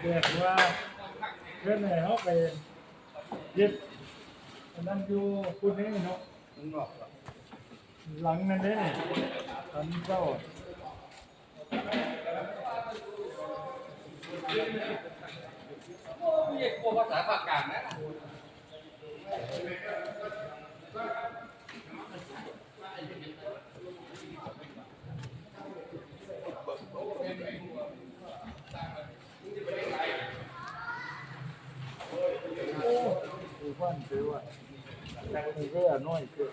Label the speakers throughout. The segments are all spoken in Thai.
Speaker 1: เด็กว่าเพื่อนไหนเขาไปยึดอันนั่นอยู่คุณนี่เนาะหลังนั่นเด้ตอนเจ้า
Speaker 2: เรียกพวกภาษาปากกลางนะ
Speaker 1: วันคือว่าแต่นี่ก็น้อยคือ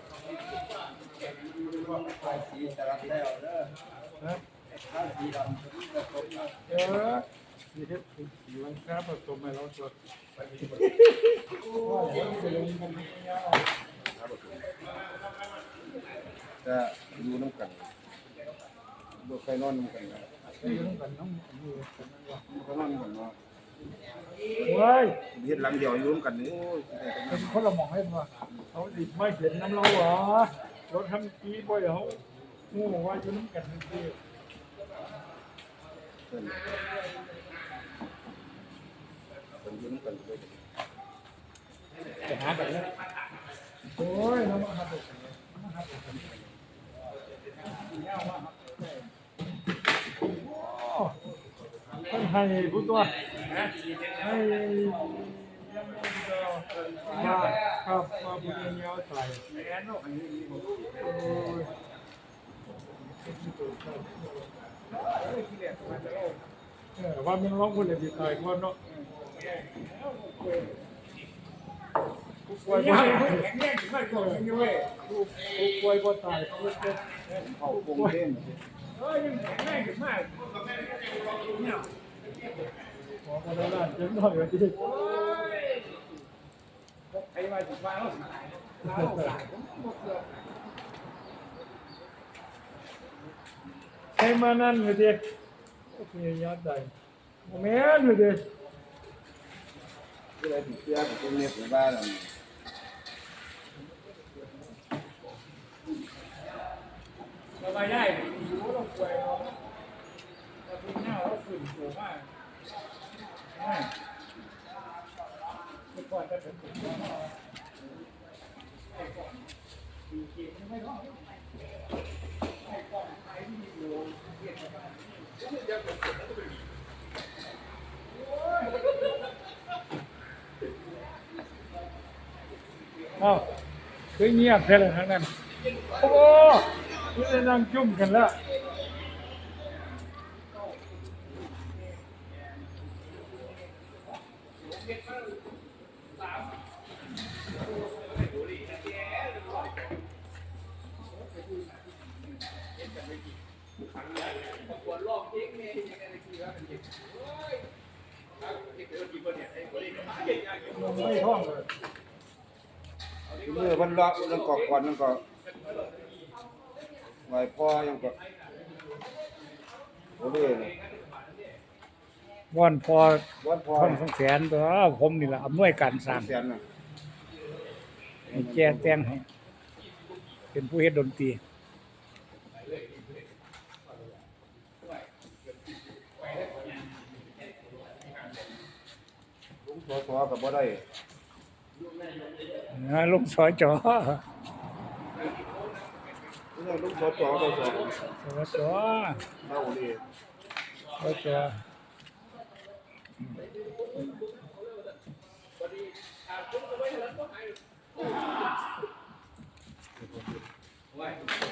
Speaker 2: ภาษีจะรับแล้วเด้อ
Speaker 1: นะ
Speaker 2: ภาษีดำจะครบนะ
Speaker 1: เออมีเด็กสีวันครับผสมให้เราสดว่ดี๋ยวจะลงกัว
Speaker 3: จะอยู่น้ำกันบ่เคยนอนน้ำกันนะ
Speaker 1: ไปยุ่งกันน้องอยู่
Speaker 3: เคยนอนน้ำกันเนาะ
Speaker 1: เฮ้ย
Speaker 3: เฮ็ดหลังเดียวอยู่น้ำกันนี่โอ้ย
Speaker 1: เป็นคนละหมองให้มาเขาดิบไม่เห็นน้ำเราเหรอรถทำกี้บ่อยเขางูว่าอยู่น้ำกันทั้งที่
Speaker 3: เพิ่นเพิ่นอยู่น้ำกันเลย
Speaker 1: ไปหากันเลยโอ้ยน้ำมาหาตัวกันเลยมาหาตัวกันเลยเนี่ย ว่าโอ้ท่าวให้มาครับมาบุญเงียวใส่แอนเนาะโอ้ยว่ามันร้องคนเลยสิตายก่อนเนาะกูป่วยบ่ตายแข็งแรงถึงไม่ก่อนนี่เว้ยกูกูป่วยบ่ตายกูเจ็บ
Speaker 3: เข้าโกงเต้น
Speaker 1: เอ้ยยังแข็งแรงมาก เนี่ยขอมาได้ล้านจังหน่อยว่าดิใครมาถึงบ้านแล้วใครมานั่นเลยดิโอเคยอดได้โม เมนต์เลยดิ
Speaker 3: ที่ไรถึงเสียเป็นเส
Speaker 1: บายได้อยู่เราป่วยเนาะเราเป็นหน้าเราฝุ่นสูงมากไม่เมื่อก่อนจะเป็นฝุ่นเยอะมากไอ้ก่อนดีเกมไม่ต้องไอ้ก่อนไอ้ที่อยู่เกียรติบ้านเอ้าคือเงียบแค่เลยทั้งนั้น โอ้โหนี่นั่งจุ่มกันแล้วมัน ไม่ท่องเลย
Speaker 3: เมื่อวันละนั่นก็ก่อนนั่นก็ไหวพ่อยังก็โอ้ย
Speaker 1: ว่อนพอ
Speaker 3: วันพ่อ
Speaker 1: ท่อนสองแสนตัวผมนี่แหละอำนวยการสร้าง
Speaker 3: แสนน่ะ
Speaker 1: ให้แจ้งแต่งให้เป็นผู้เฮ็ดดนตรี
Speaker 3: ลุงสอสอก็บ่ได้
Speaker 1: นะลุงสอจอ
Speaker 3: นี่ลุงสอจอสอสอ
Speaker 1: สอจอ
Speaker 3: เท่านี้
Speaker 1: สอจอ Why?